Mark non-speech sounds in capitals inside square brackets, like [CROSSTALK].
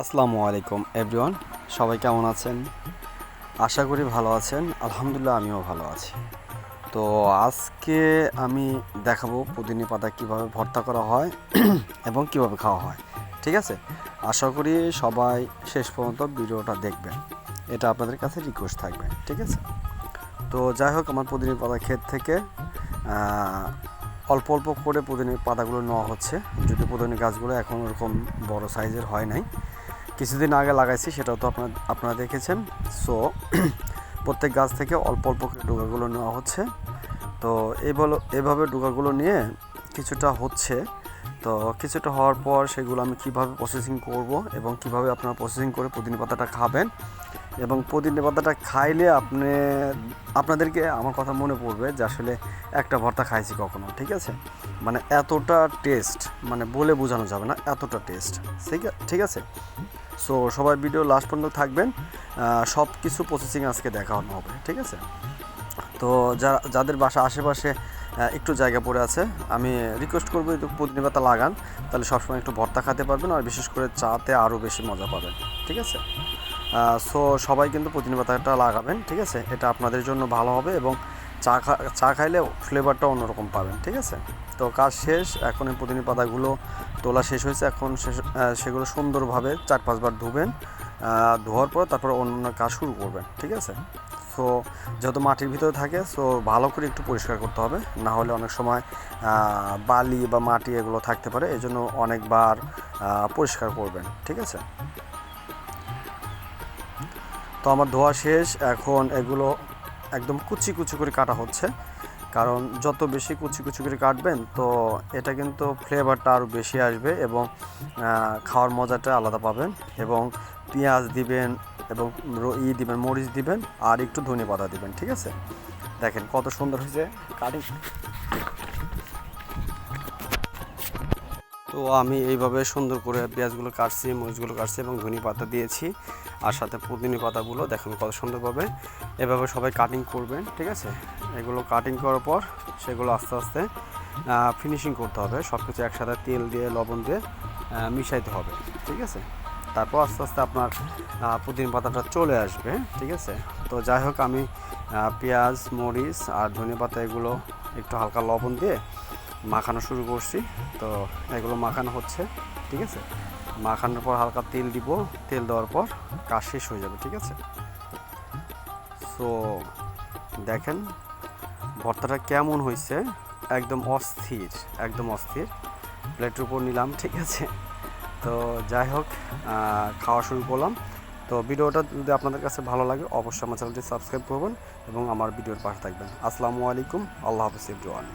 আসসালামু আলাইকুম এভরিওয়ান সবাই কেমন আছেন? আশা করি ভালো আছেন। আলহামদুলিল্লাহ, আমিও ভালো আছি। তো আজকে আমি দেখাবো পুদিনি পাতা কীভাবে ভর্তা করা হয় [CLEARS THROAT] এবং কীভাবে খাওয়া হয়, ঠিক আছে? আশা করি সবাই শেষ পর্যন্ত ভিডিওটা দেখবেন। এটা আপনাদের কাছে রিকোয়েস্ট থাকবে, ঠিক আছে? তো যাই হোক, আমার পুদিনি পাতা ক্ষেত থেকে অল্প অল্প করে পুদিনি পাতাগুলো নেওয়া হচ্ছে। যদি পুদিনি গাছগুলো এখন ওরকম বড় সাইজের হয় নাই কিছুদিন আগে লাগাইছি, সেটাও তো আপনার, আপনারা দেখেছেন। সো [CLEARS THROAT] প্রত্যেক গাছ থেকে অল্প অল্প করে ডোকাগুলো নেওয়া হচ্ছে। তো এইভাবে এভাবে ডোকাগুলো নিয়ে কিছুটা হচ্ছে। তো কিছুটা হওয়ার পর সেগুলো আমি কীভাবে প্রসেসিং করব এবং কীভাবে আপনারা প্রসেসিং করে পুদিনা পাতাটা খাবেন এবং পুদিনা পাতাটা খাইলে আপনি, আপনাদেরকে আমার কথা মনে পড়বে যে আসলে একটা ভর্তা খাইছি কখনো, ঠিক আছে? মানে এতটা টেস্ট মানে বলে বোঝানো যাবে না, এতটা টেস্ট ঠিক ঠিক আছে? সো সবাই ভিডিও লাস্ট পর্যন্ত থাকবেন। সব কিছু প্রসেসিং আজকে দেখানো হবে, ঠিক আছে? তো যারা, যাদের বাসা আশেপাশে একটু জায়গা পড়ে আছে, আমি রিকোয়েস্ট করব একটু পুদিনা পাতা লাগান, তাহলে সবসময় একটু ভর্তা খেতে পারবেন আর বিশেষ করে চাতে আরও বেশি মজা পাবেন, ঠিক আছে? সো সবাই কিন্তু পুদিনা পাতাটা লাগাবেন, ঠিক আছে? এটা আপনাদের জন্য ভালো হবে এবং চা খা, চা খাইলে ফ্লেভারটা অন্যরকম পাবেন, ঠিক আছে? তো কাজ শেষ, এখন এই পুদিনা পাতাগুলো তোলা শেষ হয়েছে, এখন সেগুলো সুন্দরভাবে চার পাঁচবার ধুবেন ধোয়ার পর তারপর অন্য অন্য কাজ শুরু করবেন, ঠিক আছে? সো যেহেতু মাটির ভিতরে থাকে সো ভালো করে একটু পরিষ্কার করতে হবে, না হলে অনেক সময় বালি বা মাটি এগুলো থাকতে পারে এই জন্য অনেকবার পরিষ্কার করবেন, ঠিক আছে? তো আমার ধোয়া শেষ, এখন এগুলো একদম কুচি কুচি করে কাটা হচ্ছে। কারণ যত বেশি কুচি কুচি করে কাটবেন, তো এটা কিন্তু ফ্লেভারটা আরও বেশি আসবে এবং খাওয়ার মজাটা আলাদা পাবেন এবং পেঁয়াজ দিবেন এবং ই দিবেন, মরিচ দিবেন আর একটু ধনে পাতা দিবেন, ঠিক আছে? দেখেন কত সুন্দর হয়েছে কাটিং তো আমি এইভাবে সুন্দর করে পেঁয়াজগুলো কাটছি, মরিচগুলো কাটছি এবং ধনে পাতা দিয়েছি আর সাথে পুদিনি পাতাগুলো দেখুন কত সুন্দরভাবে। এভাবে সবাই কাটিং করবেন, ঠিক আছে? এগুলো কাটিং করার পর সেগুলো আস্তে আস্তে ফিনিশিং করতে হবে। সব কিছু একসাথে তেল দিয়ে, লবণ দিয়ে মিশাইতে হবে, ঠিক আছে? তারপর আস্তে আস্তে আপনার পুদিনা পাতাটা চলে আসবে, ঠিক আছে? তো যাই হোক আমি পেঁয়াজ, মরিচ আর ধনে পাতা এগুলো একটু হালকা লবণ দিয়ে মাখানো শুরু করছি। তো এগুলো মাখানো হচ্ছে, ঠিক আছে? মাখানোর পর হালকা তেল দিব, তেল দেওয়ার পর কাজ শেষ হয়ে যাবে, ঠিক আছে? সো দেখেন, ভর্তাটা কেমন হয়েছে? একদম অস্থির একদম অস্থির। প্লেটের উপর নিলাম, ঠিক আছে? তো যাই হোক খাওয়া শুরু করলাম। তো ভিডিওটা যদি আপনাদের কাছে ভালো লাগে, অবশ্যই আমার চ্যানেলটি সাবস্ক্রাইব করবেন এবং আমার ভিডিওর পাশে থাকবেন। আসসালামু আলাইকুম, আল্লাহ হাফিজ এভরিওয়ান